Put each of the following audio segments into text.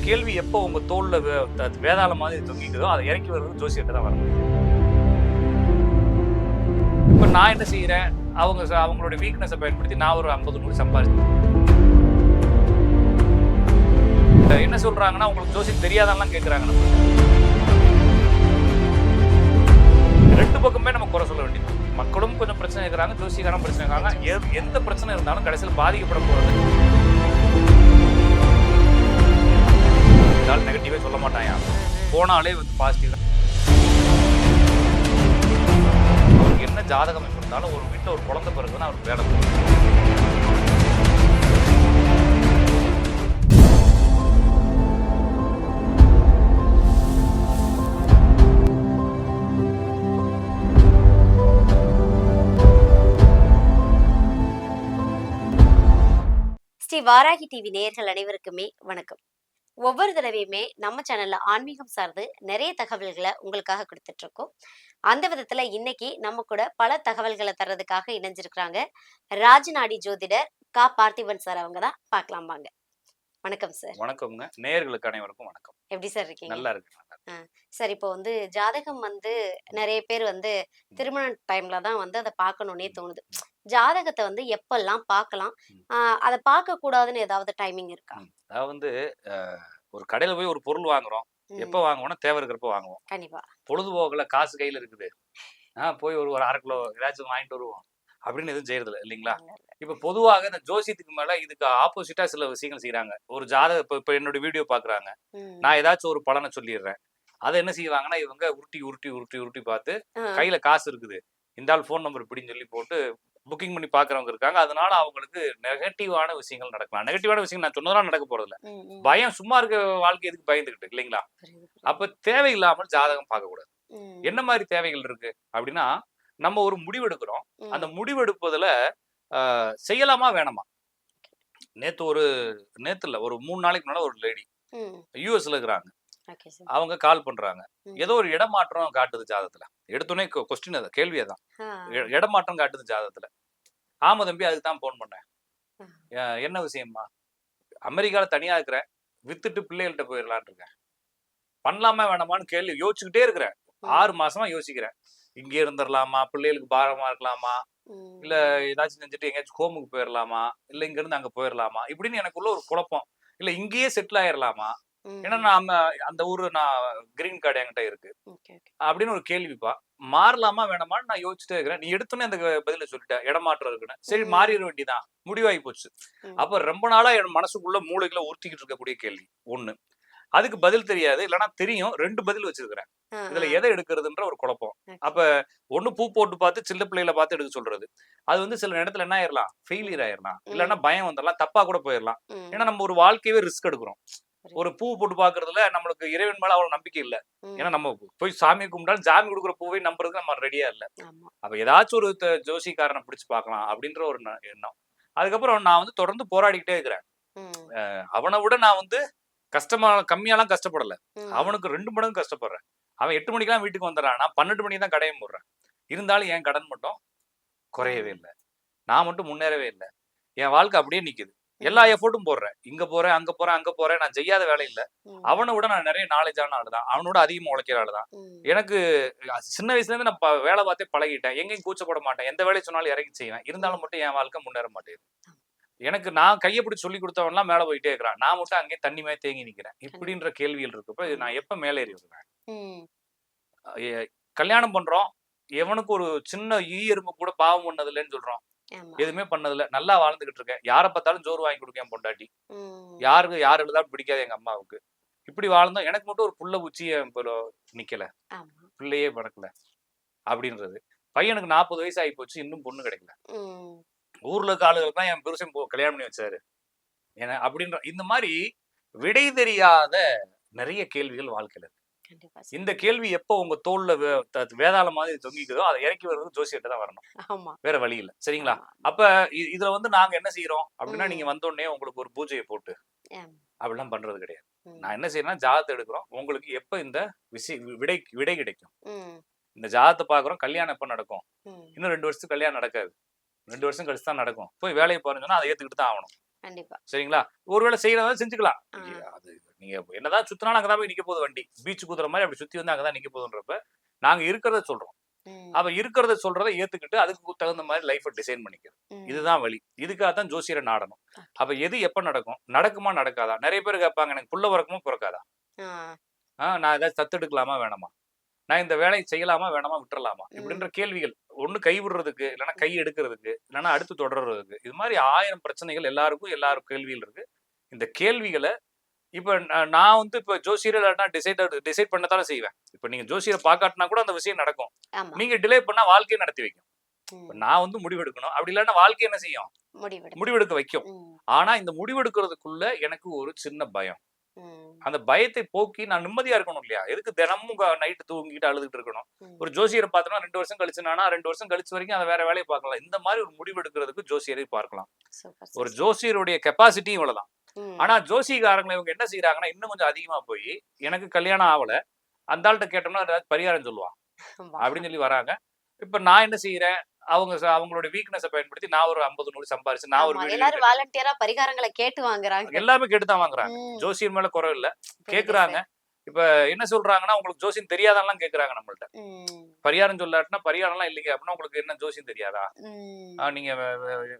கேள்வி எப்போ உங்க தோல்ல வே- வேதாள மாதிரி தொங்கிக்குதோ அதை இறக்கி வர்றது ஜோசியத்தை தான் வரணும் இப்போ நான் என்ன செய்யறேன்? அவங்க ச- அவங்களுடைய வீக்னஸை பயன்படுத்தி நான் ஒரு ஐம்பது நூறு சம்பாதிச்சேன் என்ன சொல்றாங்கன்னா உங்களுக்கு ஜோசியம் தெரியாதான்லாம் கேட்குறாங்க நம்ம ரெண்டு பக்கமே நம்ம குறை சொல்ல வேண்டியது. மக்களும் கொஞ்சம் பிரச்சனை இருக்கிறாங்க ஜோசியக்காரன் பிரச்சனை இருக்காங்க எந்த பிரச்சனை இருந்தாலும் கடைசியில் பாதிக்கப்பட போறது நெகட்டிவே சொல்ல மாட்டாயா? போனாலே வந்து பாசிட்டிவ் தான் அவருக்கு என்ன ஜாதகம் இருந்தாலும் ஒரு வீட்டில் ஒரு குழந்தை பிறகுதான் அவருக்கு வேலை ஸ்ரீ வாராகி டிவி நேயர்கள் அனைவருக்குமே வணக்கம். ஒவ்வொரு தடவையுமே நம்ம சேனல்ல ஆன்மீகம் சார்ந்து நிறைய தகவல்களை உங்களுக்காக கொடுத்துட்டு இருக்கோம் அந்த விதத்துல இன்னைக்கு நம்ம கூட பல தகவல்களை தர்றதுக்காக இணைஞ்சிருக்கிறாங்க. ராஜநாடி ஜோதிடர் கா. பார்த்திபன் சார் அவங்க தான். பார்க்கலாம் வாங்க. வணக்கம் சார். வணக்கம்ங்க. நேயர்களுக்கு அனைவருக்கும் வணக்கம். எப்படி சார் இருக்கீங்க? நல்லா இருக்கு. சார் இப்போ வந்து ஜாதகம் வந்து நிறைய பேர் வந்து திருமண டைம்ல தான் வந்து அதை பார்க்கணுன்னே தோணுது. ஜாதகத்தை வந்து எப்பெல்லாம் பார்க்கலாம். ஆஹ் அதை பார்க்க கூடாதுன்னு ஏதாவது டைமிங் இருக்கா. அதாவது வந்து ஒரு கடையில போய் ஒரு பொருள் வாங்குறோம். எப்போ வாங்குவோம்னா தேவை இருக்கிறப்ப வாங்குவோம். கண்டிப்பா. பொழுதுபோக்குல காசு கையில இருக்குது. ஆ போய் ஒரு ஒரு அரை கிலோ ஏதாச்சும் வாங்கிட்டு வருவோம். அப்படின்னு எதுவும் செய்யறதில்ல இல்லைங்களா? இப்ப பொதுவாக இந்த ஜோசியத்துக்கு மேல இதுக்கு ஆப்போசிட்டா சில விஷயங்கள் செய்யறாங்க ஒரு ஜாதக இப்ப இப்ப என்னோட வீடியோ பாக்குறாங்க. நான் ஏதாச்சும் ஒரு பலனை சொல்லிடுறேன். அதை என்ன செய்வாங்கன்னா இவங்க உருட்டி உருட்டி உருட்டி உருட்டி பார்த்து கையில காசு இருக்குது. இந்த ஆள் ஃபோன் நம்பர் இப்படின்னு சொல்லி போட்டு புக்கிங் பண்ணி பாக்குறவங்க இருக்காங்க. அதனால அவங்களுக்கு நெகட்டிவான விஷயங்கள் நடக்கலாம். நெகட்டிவான விஷயங்கள் நான் சொன்னதெல்லாம் நடக்க போறதில்ல. பயம் சும்மா இருக்க வாழ்க்கை எதுக்கு பயந்துகிட்டு இல்லைங்களா. அப்ப தேவையில்லாமல் ஜாதகம் பார்க்க கூடாது என்ன மாதிரி தேவைகள் இருக்கு? அப்படின்னா நம்ம ஒரு முடிவெடுக்கிறோம் அந்த முடிவெடுப்பதுல ஆஹ், செய்யலாமா வேணாமா? நேத்து ஒரு நேத்து இல்ல ஒரு மூணு நாளைக்கு முன்னால ஒரு லேடி. யூஎஸ்ல இருக்கிறாங்க. அவங்க கால் பண்றாங்க. ஏதோ ஒரு இடமாற்றம் காட்டுது ஜாதகத்துல எடுத்தோடனே கொஸ்டின் அது கேள்வி அதான். இடமாற்றம் காட்டுது ஜாதகத்துல ஆமா தம்பி அதுக்கு தான் போன் பண்ணேன். என்ன விஷயமா அமெரிக்கால தனியா இருக்கிறேன். வித்துட்டு பிள்ளைகள்கிட்ட போயிடலான் இருக்கேன். பண்ணலாமா வேணாமான்னு கேள்வி யோசிச்சுக்கிட்டே இருக்கிறேன். ஆறு மாசமா யோசிக்கிறேன். இங்கே இருந்துடலாமா பிள்ளைகளுக்கு பாரமா இருக்கலாமா. இல்ல ஏதாச்சும் செஞ்சுட்டு எங்கேயாச்சும் ஹோமுக்கு போயிடலாமா இல்ல இங்க இருந்து அங்க போயிடலாமா இப்படின்னு எனக்குள்ள ஒரு குழப்பம். இல்ல இங்கேயே செட்டில் ஆயிடலாமா ஏன்னா நாம அந்த ஊரு நான் கிரீன் கார்டு என்கிட்ட இருக்கு. அப்படின்னு ஒரு கேள்விப்பா மாறலாமா வேணாமான்னு நான் யோசிச்சுட்டே இருக்கிறேன். நீ எடுத்தோன்னே அந்த பதில சொல்லிட்ட இடமாற்றம் இருக்குன்னு. சரி. மாறிட வேண்டியதான் முடிவாகி போச்சு. அப்ப ரொம்ப நாளா என் மனசுக்குள்ள மூளைக்குள்ள உறுத்திக்கிட்டு இருக்கக்கூடிய கேள்வி ஒண்ணு. அதுக்கு பதில் தெரியாது. இல்லைன்னா தெரியும். ரெண்டு பதில் வச்சிருக்கிறேன். இதுல எதை எடுக்கிறதுன்ற ஒரு குழப்பம். அப்ப ஒண்ணு பூ போட்டு பார்த்து சின்ன பிள்ளைகளை பார்த்து எடுக்க சொல்றது. அது வந்து சில நேரத்துல என்ன ஆயிரலாம்? ஃபெயிலியர் ஆயிரலாம். இல்லைன்னா பயம் வந்துடலாம் தப்பா கூட போயிடலாம் ஏன்னா நம்ம ஒரு வாழ்க்கையவே ரிஸ்க் எடுக்கிறோம். ஒரு பூ போட்டு பாக்குறதுல நம்மளுக்கு இறைவன் மேல அவ்வளவு நம்பிக்கை இல்ல. ஏன்னா நம்ம போய் சாமி கும்பிட்டாலும் சாமி கொடுக்குற பூவை நம்புறதுக்கு நம்ம ரெடியா இல்ல. அப்ப ஏதாச்சும் ஒரு ஜோசிக்காரனை பிடிச்சு பார்க்கலாம் அப்படின்ற ஒரு எண்ணம். அதுக்கப்புறம் நான் வந்து தொடர்ந்து போராடிக்கிட்டே இருக்கிறேன். அவனை விட நான் வந்து கஷ்டமா கம்மியாலாம் கஷ்டப்படல. அவனுக்கு ரெண்டு மடங்கு கஷ்டப்படுறேன். அவன் எட்டு மணிக்கெல்லாம் வீட்டுக்கு வந்துடுறான். நான் பன்னெண்டு மணிக்கு தான் கடையை போடுறேன் இருந்தாலும் என் கடன் மட்டும் குறையவே இல்லை. நான் மட்டும் முன்னேறவே இல்லை. என் வாழ்க்கை அப்படியே நிக்குது. எல்லா எஃபோர்ட்டும் போடுறேன். இங்க போறேன் அங்க போறேன் அங்க போறேன் நான் செய்யாத வேலை இல்ல. அவனை விட நான் நிறைய நாலேஜான ஆளு தான். அவனோட அதிகமா உழைக்கிற ஆளு தான். ம், எனக்கு சின்ன வயசுல இருந்து நான் வேலை பார்த்தே பழகிட்டேன். எங்கேயும் கூச்சப்பட மாட்டேன். எந்த வேலையை சொன்னாலும் இறங்கி செய்வேன். இருந்தாலும் மட்டும் என் வாழ்க்கை முன்னேற மாட்டேங்குது எனக்கு நான் கையை பிடிச்சி சொல்லி கொடுத்தவன்லாம் மேல போயிட்டே இருக்கிறான். நான் மட்டும் அங்கேயே தண்ணி மாதிரி தேங்கி நிக்கிறேன். இப்படின்ற கேள்விகள் இருக்கப்ப இது நான் எப்ப மேலே ஏறி எ- கல்யாணம் பண்றோம். எவனுக்கு ஒரு சின்ன ஈ எறும்பு கூட பாவம் பண்ணது இல்லைன்னு சொல்றோம். எதுவுமே பண்ணதில்ல. நல்லா வாழ்ந்துகிட்டு இருக்கேன் யாரை பார்த்தாலும் ஜோறு வாங்கி கொடுக்கேன் பொண்டாட்டி. யாருக்கு யார் எழுதாலும் பிடிக்காது எங்க அம்மாவுக்கு. இப்படி வாழ்ந்தோம். எனக்கு மட்டும் ஒரு புள்ள பிள்ளை நிக்கல. பிள்ளையே பறக்கல. அப்படின்றது. பையனுக்கு நாற்பது வயசு ஆகி போச்சு. இன்னும் பொண்ணு கிடைக்கல. ஊர்ல இருக்க ஆளுகள் தான் என் பெருசன் போ கல்யாணம் பண்ணி வச்சாரு. ஏன்னா அப்படின்ற இந்த மாதிரி விடை தெரியாத நிறைய கேள்விகள் வாழ்க்கையில. இந்த கேள்வி எப்போ உங்க தோல்ல வேதாள மாதிரி தொங்கிக்குதோ அதை இறக்கி வர்றது ஜோசியர்கிட்ட தான் வரணும். ஆமா. வேற வழி இல்ல. சரிங்களா. அப்ப இதுல வந்து நாங்க என்ன செய்யறோம் அப்படின்னா. நீங்க வந்த உடனே உங்களுக்கு ஒரு பூஜையை போட்டு. அப்படிலாம் பண்றது கிடையாது. நான் என்ன செய்யறேன்னா ஜாதகத்தை எடுக்கிறோம். உங்களுக்கு எப்ப இந்த விஷய விடை விடை கிடைக்கும்? இந்த ஜாதகத்தை பாக்குறோம் கல்யாணம் எப்ப நடக்கும். இன்னும் ரெண்டு வருஷத்துக்கு கல்யாணம் நடக்காது. ரெண்டு வருஷம் கழிச்சு தான் நடக்கும். போய் வேலையை பாருங்கன்னா அதை ஏத்துக்கிட்டு தான் ஆகணும். கண்டிப்பா. சரிங்களா? ஒருவேளை செய்யறதா செஞ்சுக்கலாம். அது நீங்க என்னதான் சுத்தினாலும் அங்கதான் போய் நிக்க போகுது வண்டி. பீச் குதிரை மாதிரி அப்படி சுத்தி வந்து அங்கதான் நிக்க போகுதுன்றப்ப நாங்க இருக்கிறத சொல்றோம். அப்ப இருக்கிறத சொல்றதை ஏத்துக்கிட்டு அதுக்கு தகுந்த மாதிரி லைஃபை டிசைன் பண்ணிக்கிறது ம். இதுதான் வழி. இதுக்காக தான் ஜோசியரை நாடணும். அப்ப எது எப்ப நடக்கும்? நடக்குமா நடக்காதா? நிறைய பேர் கேட்பாங்க எனக்கு புள்ள பிறக்குமா பிறக்காதா? ஆ, ஆ, நான் ஏதாவது தத்தெடுக்கலாமா வேணாமா? நான் இந்த வேலையை செய்யலாமா வேணாமா விட்டுறலாமா? இப்படின்ற கேள்விகள். ஒண்ணு கை விடுறதுக்கு இல்லைன்னா கை எடுக்கிறதுக்கு இல்லைன்னா அடுத்து தொடர்றதுக்கு. இது மாதிரி ஆயிரம் பிரச்சனைகள் எல்லாருக்கும் எல்லாரும் கேள்விகள் இருக்கு. இந்த கேள்விகளை இப்ப நான் வந்து இப்ப ஜோசியரை டிசைட் டிசைட் பண்ணத்தானே செய்வேன். இப்ப நீங்க ஜோசியரை பார்க்காட்டினா கூட அந்த விஷயம் நடக்கும். நீங்க டிலே பண்ணா வாழ்க்கையை நடத்தி வைக்கும். நான் வந்து முடிவெடுக்கணும். அப்படி இல்லைன்னா வாழ்க்கை என்ன செய்யும்? முடிவெடு முடிவெடுக்க வைக்கும். ஆனா இந்த முடிவெடுக்கிறதுக்குள்ள எனக்கு ஒரு சின்ன பயம். அந்த பயத்தை போக்கி நான் நிம்மதியா இருக்கணும் இல்லையா? எதுக்கு தினமும் நைட்டு தூங்கிட்டு அழுதுட்டு இருக்கணும். ஒரு ஜோசியரை பார்த்தோம்னா ரெண்டு வருஷம் கழிச்சு நானா ரெண்டு வருஷம் கழிச்சு வரைக்கும் அதை வேற வேலையை பார்க்கலாம். இந்த மாதிரி ஒரு முடிவெடுக்கிறதுக்கு ஜோசியரை பார்க்கலாம். ஒரு. ஜோசியருடைய கெப்பாசிட்டி இவ்வளவுதான். ஆனா ஜோசியக்காரங்களை இவங்க என்ன செய்யறாங்கன்னா இன்னும் கொஞ்சம் அதிகமா போய் எனக்கு கல்யாணம் ஆகல அந்த ஆள்கிட்ட கேட்டோம்னா ஏதாவது பரிகாரம் சொல்லுவான். அப்படின்னு சொல்லி வராங்க. இப்ப நான் என்ன செய்யறேன் அவங்க அவங்களோட வீக்னஸை பயன்படுத்தி நான் ஒரு ஐம்பது நூறு சம்பாரிச்சு நான் ஒரு எல்லாரும் வாலண்டியரா பரிகாரங்களை கேட்டு வாங்குறாங்க. எல்லாமே கேட்டுதான் வாங்குறாங்க. ஜோசியர் மேல குறை இல்ல. கேக்குறாங்க. இப்ப என்ன சொல்றாங்கன்னா உங்களுக்கு ஜோசியம் தெரியாதான்லாம் கேக்குறாங்க நம்மள்ட்ட. பரிகாரம் சொல்லாட்டினா பரிகாரம்லாம் இல்லைங்க அப்படின்னா உங்களுக்கு என்ன ஜோசியம் தெரியாதா? நீங்க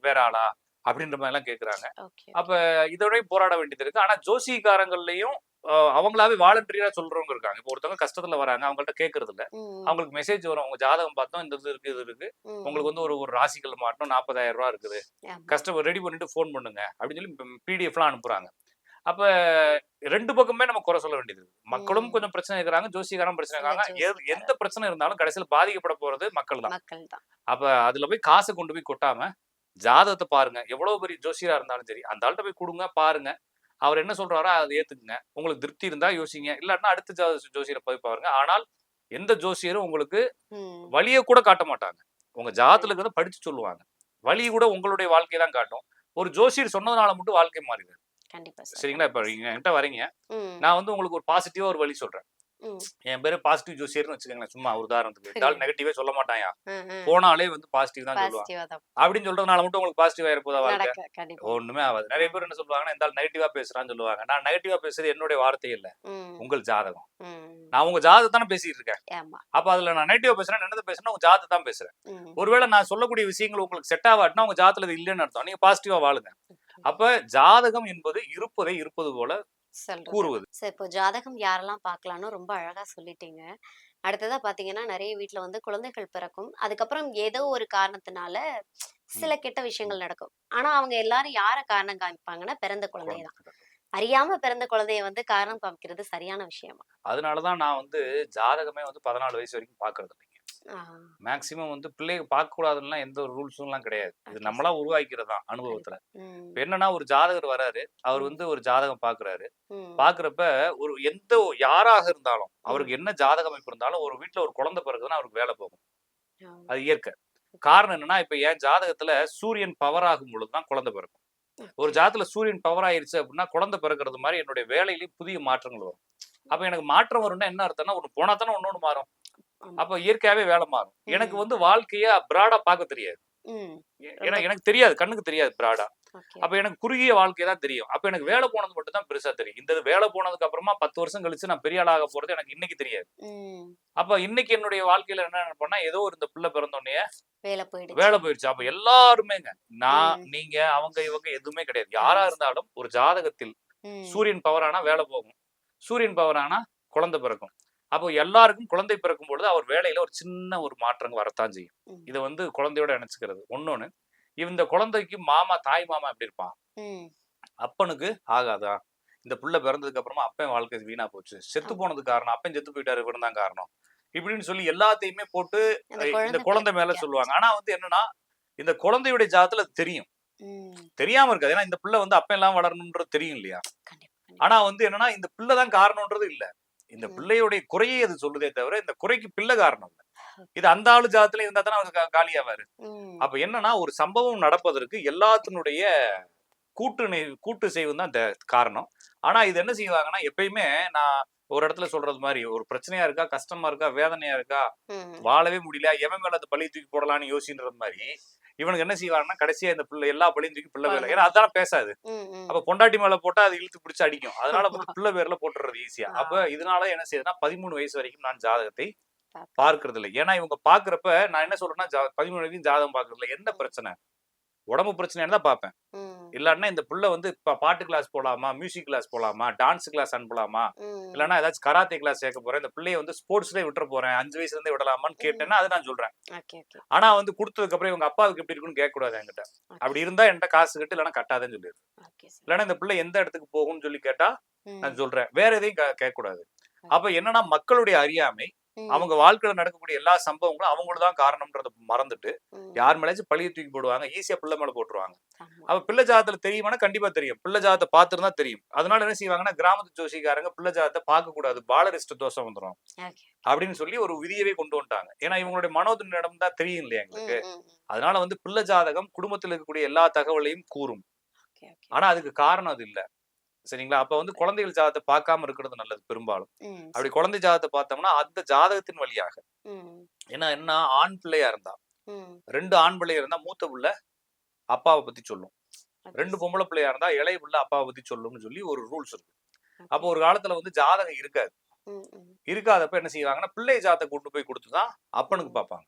வேற ஆளா? அப்படின்ற மாதிரி எல்லாம் கேக்குறாங்க. okay. அப்ப இதோடய போராட வேண்டியது இருக்கு. ஆனா ஜோசியக்காரங்கள்லயும் ஆஹ், அவங்களாவே வாலண்டரியா சொல்றவங்க இருக்காங்க. இப்போ ஒருத்தவங்க கஷ்டத்துல வராங்க அவங்கள்ட்ட கேக்குறது இல்ல அவங்களுக்கு மெசேஜ் வரும். உங்க ஜாதகம் பார்த்தோம் இந்த இது இருக்கு இது இருக்கு. உங்களுக்கு வந்து ஒரு ஒரு ராசிகள் மாட்டணும் நாற்பதாயிரம் ரூபா இருக்குது. கஸ்டமர் ரெடி பண்ணிட்டு ஃபோன் பண்ணுங்க. அப்படின்னு சொல்லி பிடிஎஃப்லாம் அனுப்புறாங்க. அப்ப ரெண்டு பக்கமே நம்ம குறை சொல்ல வேண்டியது இருக்கு. மக்களும். கொஞ்சம் பிரச்சனை இருக்கிறாங்க ஜோசியக்காரன் பிரச்சனை இருக்காங்க. எந்த பிரச்சனை இருந்தாலும் கடைசியில் பாதிக்கப்பட போறது மக்கள் தான் அப்ப அதுல போய் காசை கொண்டு போய் கொட்டாம ஜாதகத்தை பாருங்க. எவ்வளவு பெரிய ஜோசியரா இருந்தாலும் சரி அந்த ஆள்கிட்ட போய் கொடுங்க பாருங்க. அவர் என்ன சொல்றாரோ அதை ஏத்துக்குங்க. உங்களுக்கு திருப்தி இருந்தா யோசிங்க. இல்லாட்டினா அடுத்த ஜா- ஜோசியரை போய் பாருங்க. ஆனால் எந்த ஜோசியரும் உங்களுக்கு வழியை கூட காட்ட மாட்டாங்க. உங்க ஜாதத்துல இருக்கிறத படிச்சு சொல்லுவாங்க. வழி கூட உங்களுடைய வாழ்க்கையை தான் காட்டும். ஒரு ஜோசியர் சொன்னதுனால மட்டும் வாழ்க்கை மாறிடுது. சரிங்களா? இப்ப நீங்க என்கிட்ட வரீங்க. நான் வந்து உங்களுக்கு ஒரு பாசிட்டிவா ஒரு வழி சொல்றேன். என் பேரு பாசிட்டிவ் ஜோசியர்னு வச்சுக்கோங்களேன் சும்மா ஒரு உதாரணத்துக்கு. இந்த ஆள் நெகட்டிவே சொல்ல மாட்டாயா. போனாலே வந்து பாசிட்டிவ் தான் சொல்லுவாங்க அப்படின்னு சொல்றதுனால மட்டும் உங்களுக்கு பாசிட்டிவ் ஆயிருப்போதா வாழ்க்கை? ஒண்ணுமே ஆகாது. நிறைய பேர் என்ன சொல்லுவாங்கன்னா இந்த நெகட்டிவா பேசுறான்னு சொல்லுவாங்க. நான் நெகட்டிவா பேசுறது என்னுடைய வார்த்தை இல்ல. உங்கள் ஜாதகம். நான் உங்க ஜாதகத்தை தானே பேசிட்டு இருக்கேன். அப்ப அதுல நான் நெகட்டிவா பேசுறேன் என்னது பேசுறேன் உங்க ஜாதகத்தை தான் பேசுறேன். ஒருவேளை நான் சொல்லக்கூடிய விஷயங்கள் உங்களுக்கு செட் ஆகாட்டினா உங்க ஜாதத்துல இல்லைன்னு அர்த்தம். நீங்க பாசிட்டிவா வாழுங்க. அப்ப ஜாதகம் என்பது இருப்பதை இருப்பது போல கூறுவது. சார் இப்போ ஜாதகம் யாரெல்லாம் பார்க்கலாம்னு ரொம்ப அழகா சொல்லிட்டீங்க. அடுத்ததா பாத்தீங்கன்னா நிறைய வீட்ல வந்து குழந்தைகள் பிறக்கும். அதுக்கப்புறம் ஏதோ ஒரு காரணத்தினால சில கெட்ட விஷயங்கள் நடக்கும். ஆனா அவங்க எல்லாரும் யார காரணம் காமிப்பாங்கன்னா பிறந்த குழந்தை தான். அறியாம பிறந்த குழந்தைய வந்து காரணம் காமிக்கிறது சரியான விஷயமா. அதனாலதான் நான் வந்து ஜாதகமே வந்து பதினாலு வயசு வரைக்கும் பாக்குறது மேக்சிமம் வந்து பிள்ளைங்க பார்க்க கூடாதுன்னா எந்த ஒரு ரூல்ஸும் எல்லாம் கிடையாது. இது நம்மளா உருவாக்கிறது தான் அனுபவத்துல இப்ப என்னன்னா ஒரு ஜாதகர் வராரு அவர் வந்து ஒரு ஜாதகம் பாக்குறாரு. பாக்குறப்ப ஒரு எந்த யாராக இருந்தாலும் அவருக்கு என்ன ஜாதக அமைப்பு இருந்தாலும் ஒரு வீட்டுல ஒரு குழந்தை பிறகுதுன்னா அவருக்கு வேலை போகும். அது இயற்கை. காரணம் என்னன்னா இப்ப என் ஜாதகத்துல சூரியன் பவர் ஆகும் பொழுதுதான் குழந்தை பிறக்கும். ஒரு ஜாதத்துல சூரியன் பவர் ஆயிருச்சு அப்படின்னா குழந்தை பிறக்கிறது மாதிரி என்னுடைய வேலையிலயும் புதிய மாற்றங்கள் வரும். அப்ப எனக்கு மாற்றம் வரும்னா என்ன அர்த்தம்னா ஒண்ணு போனா தானே ஒன்னொன்னு மாறும். அப்ப இயற்கையாவே வேலை மாறும். எனக்கு. வந்து வாழ்க்கைய பிராடா பார்க்க தெரியாது. ஏன்னா எனக்கு தெரியாது கண்ணுக்கு தெரியாது பிராடா அப்ப எனக்கு குறுகிய வாழ்க்கை தான் தெரியும். அப்ப எனக்கு வேலை போனது மட்டும் தான் பெருசா தெரியும். இந்த வேலை போனதுக்கு அப்புறமா பத்து வருஷம் கழிச்சு நான் பெரிய ஆளாக போறது எனக்கு இன்னைக்கு தெரியாது. அப்ப இன்னைக்கு என்னுடைய வாழ்க்கையில என்ன பண்ணா ஏதோ ஒரு இந்த பிள்ளை பிறந்தோடனே வேலை போயிடுச்சு. வேலை போயிடுச்சு. அப்ப எல்லாருமேங்க. நான். நீங்க அவங்க இவங்க எதுவுமே கிடையாது. யாரா இருந்தாலும் ஒரு ஜாதகத்தில் சூரியன் பவர் ஆனா வேலை போகும். சூரியன் பவர் ஆனா குழந்தை பிறக்கும். அப்போ எல்லாருக்கும் குழந்தை பிறக்கும் பொழுது அவர் வேலையில ஒரு சின்ன ஒரு மாற்றம் வரத்தான் செய்யும். இதை வந்து குழந்தையோட நினைச்சுக்கிறது ஒன்னொன்னு இந்த குழந்தைக்கு மாமா தாய் மாமா எப்படி இருப்பான்? அப்பனுக்கு ஆகாதா? இந்த புள்ள பிறந்ததுக்கு அப்புறமா அப்பன் வாழ்க்கை வீணா போச்சு. செத்து. போனதுக்கு காரணம் அப்பன் செத்து போயிட்டாரு இவன் தான் காரணம். இப்படின்னு சொல்லி எல்லாத்தையுமே போட்டு இந்த குழந்தை மேல சொல்லுவாங்க. ஆனா வந்து என்னன்னா இந்த குழந்தையுடைய ஜாதத்துல தெரியும். தெரியாம இருக்காது. ஏன்னா இந்த பிள்ளை வந்து அப்ப எல்லாம் வளரணும்ன்றது தெரியும் இல்லையா? ஆனா வந்து என்னன்னா இந்த பிள்ளை தான் காரணம்ன்றது இல்ல. இந்த. பிள்ளையுடைய குறையை அது சொல்லுதே தவிர இந்த குறைக்கு பிள்ளை காரணம் இல்ல. இது அந்த ஆளு ஜாதத்துல இருந்தா தானே அவர் காலியாவாரு. அப்ப என்னன்னா ஒரு சம்பவம் நடப்பதற்கு எல்லாத்தினுடைய கூட்டு கூட்டு செய்வது தான் இந்த காரணம். ஆனா இது என்ன செய்வாங்கன்னா எப்பயுமே நான் ஒரு இடத்துல சொல்றது மாதிரி ஒரு பிரச்சனையா இருக்கா கஷ்டமா இருக்கா வேதனையா இருக்கா வாழவே முடியல எவன் மேல அந்த பழி தூக்கி போடலாம்னு யோசின்றது மாதிரி இவனுக்கு என்ன செய்வாங்கன்னா கடைசியா இந்த பிள்ளை எல்லா பழியும் தூக்கி பிள்ளை பேர்ல. ஏன்னா அதான் பேசாது. அப்ப பொண்டாட்டி மேல போட்டா அது இழுத்து பிடிச்சு அடிக்கும். அதனால பிள்ளை பேர்ல போட்டுறது ஈஸியா அப்ப இதனால என்ன செய்யுதுன்னா பதிமூணு வயசு வரைக்கும் நான் ஜாதகத்தை பார்க்க. பார்க்கறது இல்லை ஏன்னா இவங்க பாக்குறப்ப நான் என்ன சொல்றேன்னா பதிமூணு வரைக்கும் ஜாதகம் பாக்குறது இல்லை என்ன பிரச்சனை? உடம்பு பிரச்சனைன்னு தான் பார்ப்பேன். ம், இல்லாட்டினா இந்த பிள்ளை வந்து இப்ப பாட்டு கிளாஸ் போலாமா மியூசிக் கிளாஸ் போலாமா டான்ஸ் கிளாஸ் அனுப்பலாமா. இல்லைன்னா ஏதாச்சும் கராத்தே கிளாஸ் சேர்க்க போறேன் இந்த பிள்ளைய வந்து ஸ்போர்ட்ஸ்லேயே விட்டுற போறேன் அஞ்சு வயசுல இருந்தே விடலாமான்னு கேட்டேன்னா அதை நான் சொல்றேன். ஆனா வந்து கொடுத்ததுக்கு அப்புறம் இவங்க அப்பாவுக்கு எப்படி இருக்குன்னு கேட்க கூடாது என்கிட்ட அப்படி இருந்தா என்கிட்ட காசு கட்டு இல்லைன்னா கட்டாதேன்னு சொல்லிடு. Okay sir. இல்லைன்னா இந்த பிள்ளை எந்த இடத்துக்கு போகும்னு சொல்லி கேட்டா நான் சொல்றேன். வேற எதையும் கேட்க கூடாது அப்ப என்னன்னா மக்களுடைய அறியாமை அவங்க வாழ்க்கையில நடக்கக்கூடிய எல்லா சம்பவங்களும் அவங்களுக்கு தான் காரணம்ன்றத மறந்துட்டு. யார் மேலேயாச்சும் பழிய தூக்கி போடுவாங்க ஈஸியா பிள்ளை மேல போட்டுருவாங்க. அப்ப பிள்ளை ஜாதத்துல தெரியுமானா கண்டிப்பா தெரியும் பிள்ளை ஜாதத்தை பார்த்துருந்தா தெரியும் அதனால என்ன செய்வாங்கன்னா கிராமத்து ஜோசிக்காரங்க பிள்ளை ஜாதத்தை பார்க்க கூடாது பாலரிஷ்ட தோஷம் வந்துடும். அப்படின்னு சொல்லி ஒரு விதியவே கொண்டு வந்துட்டாங்க ஏன்னா இவங்களுடைய மனோதிடம் தான் தெரியும் இல்லையா எங்களுக்கு. அதனால வந்து பிள்ளை ஜாதகம் குடும்பத்தில் இருக்கக்கூடிய எல்லா தகவலையும் கூறும். ஆனா அதுக்கு காரணம் அது இல்ல சரிங்களா? அப்ப வந்து குழந்தைகள் ஜாதத்தை பார்க்காம இருக்கிறது நல்லது பெரும்பாலும். அப்படி குழந்தை ஜாதத்தை பார்த்தோம்னா அந்த ஜாதகத்தின் வழியாக. ஏன்னா என்ன? ஆண் பிள்ளையா இருந்தா. ரெண்டு ஆண் பிள்ளையா இருந்தா மூத்த பிள்ளை அப்பாவை பத்தி சொல்லும். ரெண்டு பொம்பளை பிள்ளையா இருந்தா இளைய பிள்ளை அப்பாவை பத்தி சொல்லும்னு சொல்லி ஒரு ரூல்ஸ் இருக்கு. அப்போ ஒரு காலத்துல வந்து ஜாதகம் இருக்காது. இருக்காதப்ப என்ன செய்வாங்கன்னா பிள்ளை ஜாதத்தை கொண்டு போய் கொடுத்துதான் அப்பனுக்கு பார்ப்பாங்க.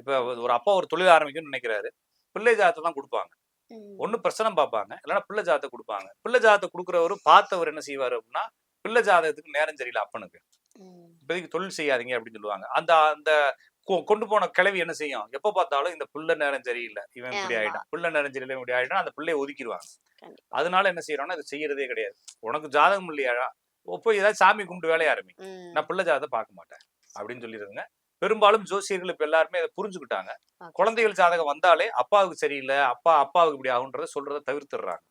இப்ப ஒரு அப்பா ஒரு தொழில் ஆரம்பிக்கணும்னு நினைக்கிறாரு. பிள்ளை ஜாதத்தை தான் கொடுப்பாங்க. ஒண்ணு பிரச்சனை பார்ப்பாங்க இல்லைன்னா பிள்ளை ஜாதத்தை கொடுப்பாங்க. பிள்ளை ஜாதத்தை கொடுக்குறவரு பார்த்தவர் என்ன செய்வாரு அப்படின்னா பிள்ளை ஜாதகத்துக்கு நேரம் சரியில்லை அப்பனுக்கு. இப்போதைக்கு தொழில் செய்யாதீங்க அப்படின்னு சொல்லுவாங்க. அந்த அந்த கொண்டு போன கிளவி என்ன செய்யும்? எப்ப பார்த்தாலும் இந்த பிள்ளை நேரம் சரியில்லை இவன் இப்படி. ஆயிட்டான். பிள்ளை நேரம் சரியில்லை இப்படி ஆயிட்டான் அந்த பிள்ளையை ஒதுக்கிடுவாங்க. அதனால என்ன செய்யறோம்னா இது செய்யறதே கிடையாது. உனக்கு ஜாதகம் இல்லையா போய் ஏதாவது சாமி கும்பிட்டு வேலைய ஆரம்பி. நான் பிள்ளை ஜாதகத்தை பார்க்க மாட்டேன் அப்படின்னு சொல்லிடுங்க பெரும்பாலும் ஜோசியர்கள் இப்ப எல்லாருமே அதை புரிஞ்சுக்கிட்டாங்க. குழந்தைகள் ஜாதகம் வந்தாலே அப்பாவுக்கு சரியில்லை அப்பா அப்பாவுக்கு இப்படி ஆகுன்றத சொல்றதை தவிர்த்துடுறாங்க